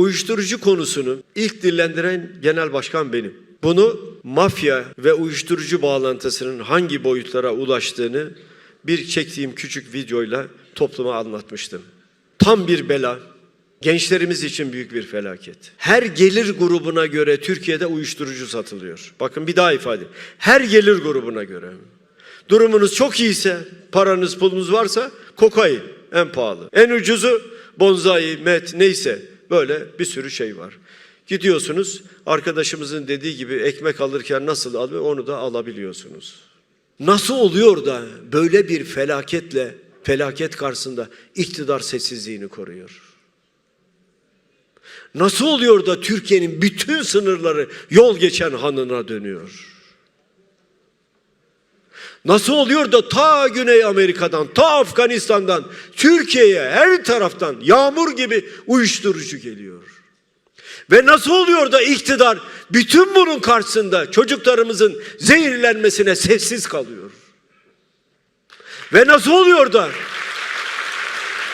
Uyuşturucu konusunu ilk dillendiren genel başkan benim. Bunu mafya ve uyuşturucu bağlantısının hangi boyutlara ulaştığını bir çektiğim küçük videoyla topluma anlatmıştım. Tam bir bela, gençlerimiz için büyük bir felaket. Her gelir grubuna göre Türkiye'de uyuşturucu satılıyor. Bakın bir daha ifade. Her gelir grubuna göre. Durumunuz çok iyiyse, paranız pulunuz varsa kokain en pahalı. En ucuzu bonzai, met neyse böyle bir sürü şey var. Gidiyorsunuz arkadaşımızın dediği gibi ekmek alırken nasıl alıyor onu da alabiliyorsunuz. Nasıl oluyor da böyle bir felaketle felaket karşısında iktidar sessizliğini koruyor? Nasıl oluyor da Türkiye'nin bütün sınırları yol geçen hanına dönüyor? Nasıl oluyor da ta Güney Amerika'dan, ta Afganistan'dan, Türkiye'ye her taraftan yağmur gibi uyuşturucu geliyor? Ve nasıl oluyor da iktidar bütün bunun karşısında çocuklarımızın zehirlenmesine sessiz kalıyor? Ve nasıl oluyor da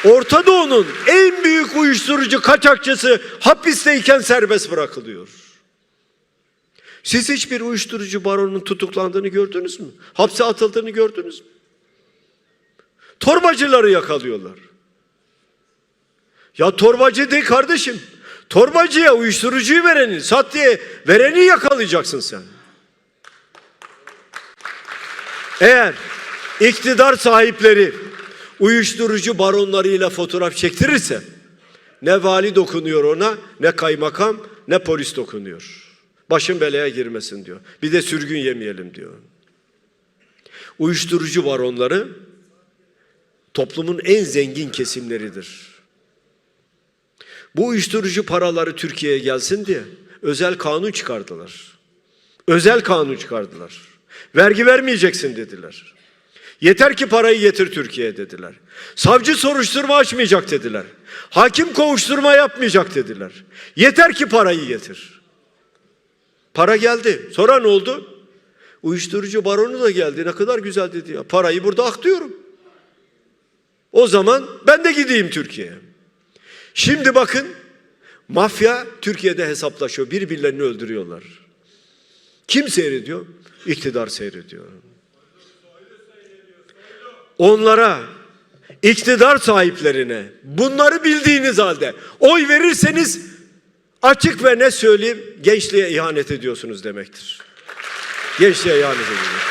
Orta Doğu'nun en büyük uyuşturucu kaçakçısı hapisteyken serbest bırakılıyor? Siz hiçbir uyuşturucu baronunun tutuklandığını gördünüz mü? Hapse atıldığını gördünüz mü? Torbacıları yakalıyorlar. Ya torbacı değil kardeşim. Torbacıya uyuşturucuyu vereni, sat diye vereni yakalayacaksın sen. Eğer iktidar sahipleri uyuşturucu baronlarıyla fotoğraf çektirirse ne vali dokunuyor ona, ne kaymakam, ne polis dokunuyor. Başın belaya girmesin diyor. Bir de sürgün yemeyelim diyor. Uyuşturucu baronları toplumun en zengin kesimleridir. Bu uyuşturucu paraları Türkiye'ye gelsin diye özel kanun çıkardılar. Özel kanun çıkardılar. Vergi vermeyeceksin dediler. Yeter ki parayı getir Türkiye'ye dediler. Savcı soruşturma açmayacak dediler. Hakim kovuşturma yapmayacak dediler. Yeter ki parayı getir. Para geldi. Sonra ne oldu? Uyuşturucu baronu da geldi. Ne kadar güzel dedi ya. Parayı burada aktıyorum. O zaman ben de gideyim Türkiye'ye. Şimdi bakın mafya Türkiye'de hesaplaşıyor. Birbirlerini öldürüyorlar. Kim seyrediyor? İktidar seyrediyor. Onlara, iktidar sahiplerine bunları bildiğiniz halde oy verirseniz açık ve ne söyleyeyim gençliğe ihanet ediyorsunuz demektir. Gençliğe ihanet ediyorsunuz.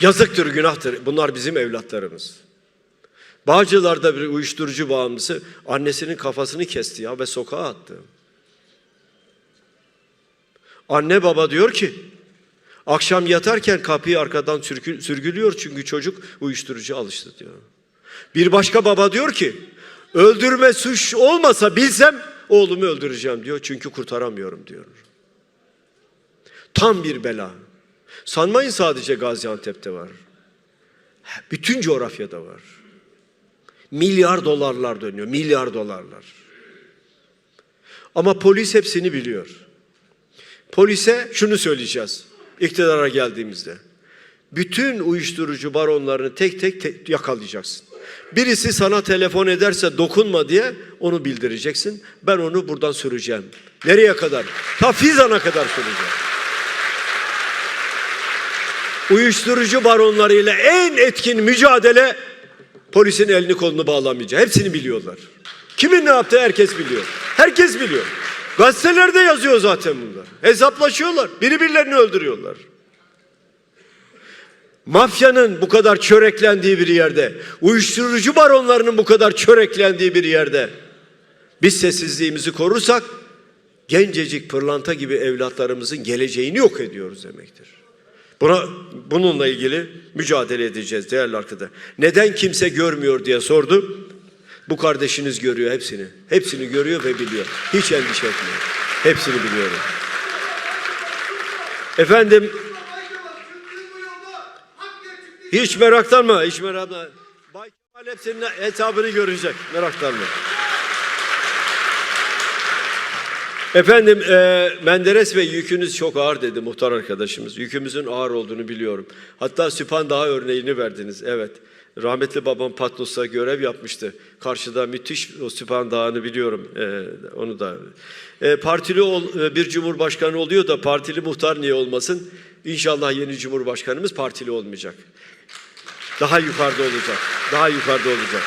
Yazıktır, günahtır. Bunlar bizim evlatlarımız. Bağcılar'da bir uyuşturucu bağımlısı annesinin kafasını kesti ya ve sokağa attı. Anne baba diyor ki akşam yatarken kapıyı arkadan sürgü- sürgülüyor çünkü çocuk uyuşturucu alıştı diyor. Bir başka baba diyor ki öldürme suç olmasa bilsem oğlumu öldüreceğim diyor çünkü kurtaramıyorum diyor. Tam bir bela. Sanmayın sadece Gaziantep'te var. Bütün coğrafyada var. Milyar dolarlar dönüyor, milyar dolarlar. Ama polis hepsini biliyor. Polise şunu söyleyeceğiz iktidara geldiğimizde. Bütün uyuşturucu baronlarını tek tek, tek yakalayacaksın. Birisi sana telefon ederse dokunma diye onu bildireceksin. Ben onu buradan süreceğim. Nereye kadar? Ta Fizan'a kadar süreceğim. Uyuşturucu baronlarıyla en etkin mücadele polisin elini kolunu bağlamayacak. Hepsini biliyorlar. Kimin ne yaptığı herkes biliyor. Herkes biliyor. Gazetelerde yazıyor zaten bunlar. Hesaplaşıyorlar. Birbirlerini öldürüyorlar. Mafyanın bu kadar çöreklendiği bir yerde, uyuşturucu baronlarının bu kadar çöreklendiği bir yerde biz sessizliğimizi korursak gencecik pırlanta gibi evlatlarımızın geleceğini yok ediyoruz demektir. Buna, bununla ilgili mücadele edeceğiz değerli arkadaşlar. Neden kimse görmüyor diye sordu. Bu kardeşiniz görüyor hepsini. Hepsini görüyor ve biliyor. Hiç endişe etmeyin. Hepsini biliyorum. Efendim hiç meraklanma, hiç meraklanma. Bay Kemal hepsinin hesabını görecek. Meraklanma. Efendim e, Menderes Bey yükünüz çok ağır dedi muhtar arkadaşımız. Yükümüzün ağır olduğunu biliyorum. Hatta Süphan daha örneğini verdiniz. Evet. Rahmetli babam Patmos'ta görev yapmıştı. Karşıda müthiş o Süphan Dağı'nı biliyorum. Ee, onu da. Ee, partili ol, e, bir cumhurbaşkanı oluyor da partili muhtar niye olmasın? İnşallah yeni cumhurbaşkanımız partili olmayacak. Daha yukarıda olacak. Daha yukarıda olacak.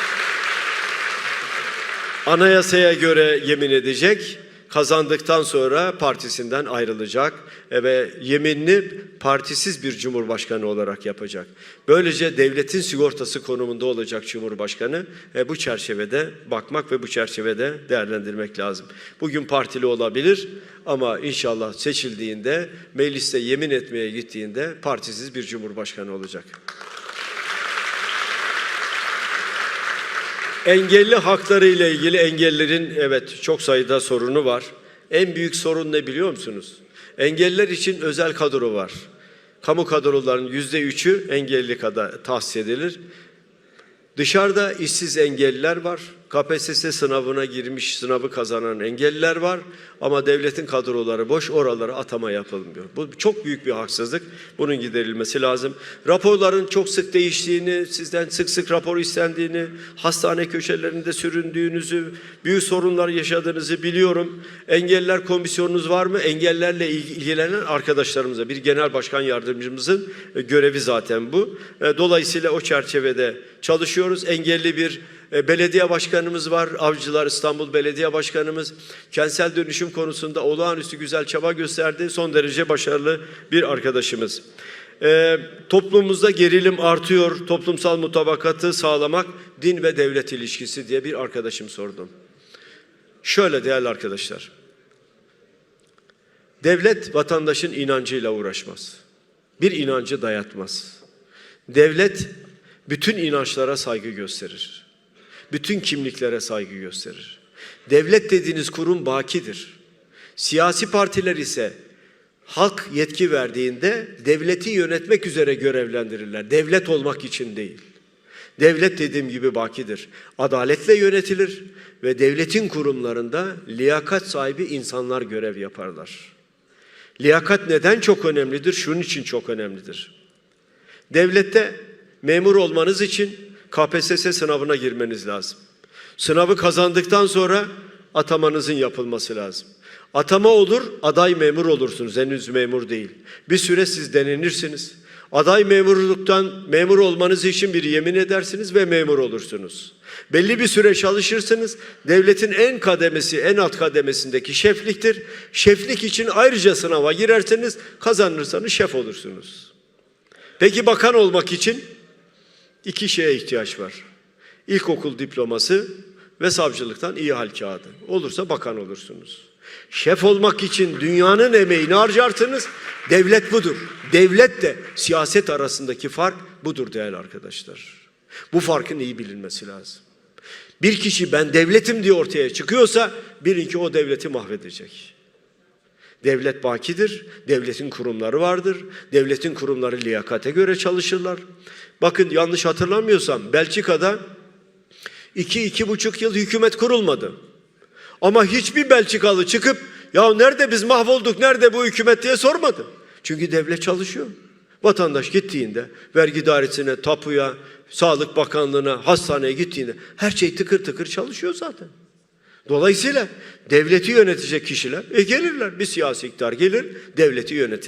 Anayasaya göre yemin edecek. Kazandıktan sonra partisinden ayrılacak ve yeminini partisiz bir cumhurbaşkanı olarak yapacak. Böylece devletin sigortası konumunda olacak cumhurbaşkanı. E, bu çerçevede bakmak ve bu çerçevede değerlendirmek lazım. Bugün partili olabilir ama inşallah seçildiğinde mecliste yemin etmeye gittiğinde partisiz bir cumhurbaşkanı olacak. Engelli hakları ile ilgili engellerin evet çok sayıda sorunu var. En büyük sorun ne biliyor musunuz? Engelliler için özel kadro var. Kamu kadrolarının yüzde üçü engelli kadar tahsis edilir. Dışarıda işsiz engelliler var. KPSS sınavına girmiş, sınavı kazanan engelliler var. Ama devletin kadroları boş, oralara atama yapılmıyor. Bu çok büyük bir haksızlık. Bunun giderilmesi lazım. Raporların çok sık değiştiğini, sizden sık sık rapor istendiğini, hastane köşelerinde süründüğünüzü, büyük sorunlar yaşadığınızı biliyorum. Engelliler komisyonunuz var mı? Engellerle ilgilenen arkadaşlarımıza, bir genel başkan yardımcımızın e, görevi zaten bu. E, Dolayısıyla o çerçevede çalışıyoruz. Engelli bir belediye başkanımız var. Avcılar İstanbul Belediye Başkanımız. Kentsel dönüşüm konusunda olağanüstü güzel çaba gösterdi. Son derece başarılı bir arkadaşımız. E, toplumumuzda gerilim artıyor. Toplumsal mutabakatı sağlamak din ve devlet ilişkisi diye bir arkadaşım sordum. Şöyle değerli arkadaşlar. Devlet vatandaşın inancıyla uğraşmaz. Bir inancı dayatmaz. Devlet bütün inançlara saygı gösterir. Bütün kimliklere saygı gösterir. Devlet dediğiniz kurum bakidir. Siyasi partiler ise halk yetki verdiğinde devleti yönetmek üzere görevlendirirler. Devlet olmak için değil. Devlet dediğim gibi bakidir. Adaletle yönetilir ve devletin kurumlarında liyakat sahibi insanlar görev yaparlar. Liyakat neden çok önemlidir? Şunun için çok önemlidir. Devlette memur olmanız için KPSS sınavına girmeniz lazım. Sınavı kazandıktan sonra atamanızın yapılması lazım. Atama olur, aday memur olursunuz. Henüz memur değil. Bir süre siz denenirsiniz. Aday memurluktan memur olmanız için bir yemin edersiniz ve memur olursunuz. Belli bir süre çalışırsınız. Devletin en kademesi, en alt kademesindeki şefliktir. Şeflik için ayrıca sınava girerseniz kazanırsanız şef olursunuz. Peki bakan olmak için iki şeye ihtiyaç var. İlkokul diploması ve savcılıktan iyi hal kağıdı. Olursa bakan olursunuz. Şef olmak için dünyanın emeğini harcarsınız. Devlet budur. Devlet de siyaset arasındaki fark budur değerli arkadaşlar. Bu farkın iyi bilinmesi lazım. Bir kişi ben devletim diye ortaya çıkıyorsa bilin ki o devleti mahvedecek. Devlet bakidir, devletin kurumları vardır. Devletin kurumları liyakate göre çalışırlar. Bakın yanlış hatırlamıyorsam Belçika'da iki, iki buçuk yıl hükümet kurulmadı. Ama hiçbir Belçikalı çıkıp ya nerede biz mahvolduk, nerede bu hükümet diye sormadı. Çünkü devlet çalışıyor. Vatandaş gittiğinde vergi dairesine, tapuya, Sağlık Bakanlığı'na, hastaneye gittiğinde her şey tıkır tıkır çalışıyor zaten. Dolayısıyla devleti yönetecek kişiler e gelirler. Bir siyasi iktidar gelir, devleti yönetir.